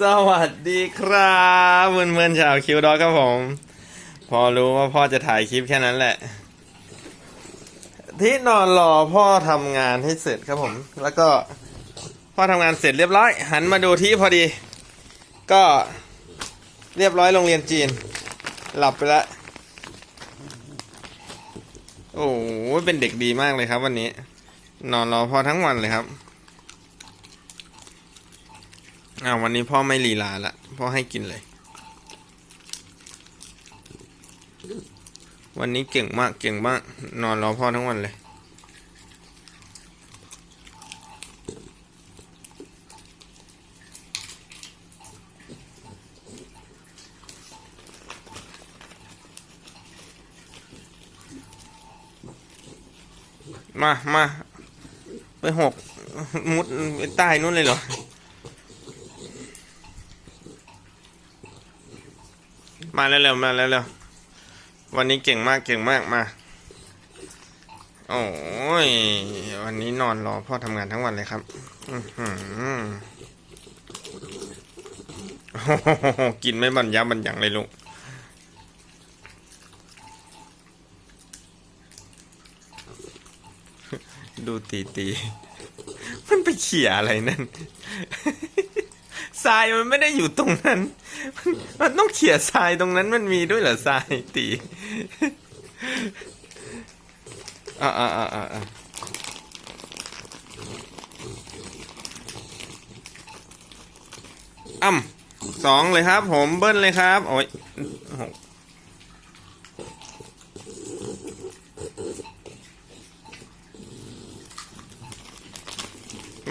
สวัสดีครับเพื่อนๆชาวคิวดอครับผม พอรู้ว่าพ่อจะถ่ายคลิปแค่นั้นแหละ ที่นอนรอพ่อทำงานให้เสร็จครับผม แล้วก็พ่อทำงานเสร็จเรียบร้อย หันมาดูที่พอดี ก็เรียบร้อยโรงเรียนจีน หลับไปแล้วโอ้โหเป็นเด็กดีมากเลยครับ วันนี้ นอนรอพ่อทั้งวันเลยครับ อ้าววันนี้พ่อไม่ลีลาละพ่อให้กินเลย วันนี้เก่งมากเก่งมาก นอนรอพ่อทั้งวันเลยมา มา ไปหก มุดไปใต้นู่นเลยเหรอ มาแล้วเร็วๆมาแล้วเร็วๆวันนี้เก่งมากเก่งมากมา โอ้ย วันนี้นอนรอพ่อทำงานทั้งวันเลยครับอื้อหือโอ้โหกินไม่บรรยับบรรยังเลยลูกดูตีตี มันไปเขี่ยอะไรนั่น ทรายมันไม่ได้อยู่ตรงนั้น มันต้องเขี่ยทรายตรงนั้นมันมีด้วยเหรอทรายตีอ่าอ่าอ่าอ่าอ่าอ่ำสองเลยครับ ผมเบิ้ลเลยครับ โอ้ยหก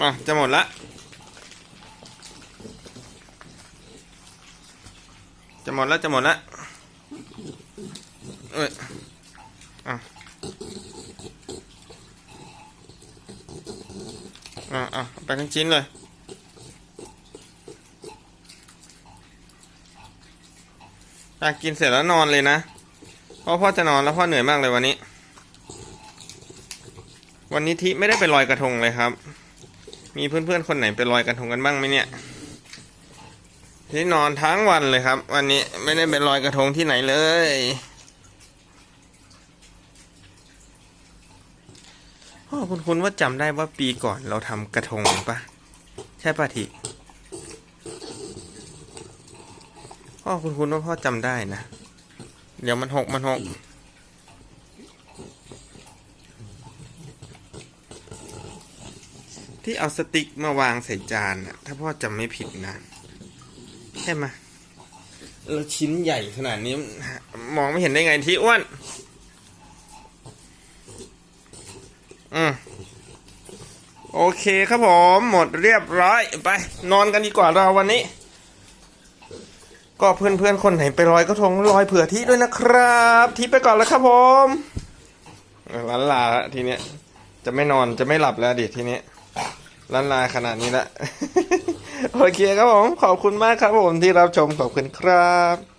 มาจะหมดละ จะหมดแล้วจะหมดแล้วเอ้ยอะอะอะไปทั้งชิ้นเลยอะกินเสร็จแล้วนอนเลยนะ เพราะพ่อจะนอนแล้วพ่อเหนื่อยมากเลยวันนี้ วันนี้ทิไม่ได้ไปลอยกระทงเลยครับ มีเพื่อนๆคนไหนไปลอยกระทงกันบ้างไหมเนี่ย ที่นอนทั้งวันเลยครับ วันนี้ไม่ได้ไปลอยกระทงที่ไหนเลยพ่อคุณคุณว่าจำได้ว่าปีก่อนเราทำกระทงปะใช่ปะทีพ่อคุณคุณว่าพ่อจำได้นะ เดี๋ยวมันหกมันหกที่เอาสติ๊กมาวางใส่จานน่ะถ้าพ่อจำไม่ผิดนะ ใช่ไหมแล้วชิ้นใหญ่ขนาดนี้ มองไม่เห็นได้ไงที่อ้วน อืมโอเคครับผม หมดเรียบร้อย ไป นอนกันดีกว่าเราวันนี้ ก็เพื่อนๆ คนไหนไปลอยกระทงลอยเผื่อที่ด้วยนะครับ ที่ไปก่อนแล้วครับผมล้านลาทีเนี้ย จะไม่นอนจะไม่หลับแล้วดิทีเนี้ยล้านลาขนาดนี้ละ โอเคครับผม ขอบคุณมากครับผมที่รับชมขอบคุณครับ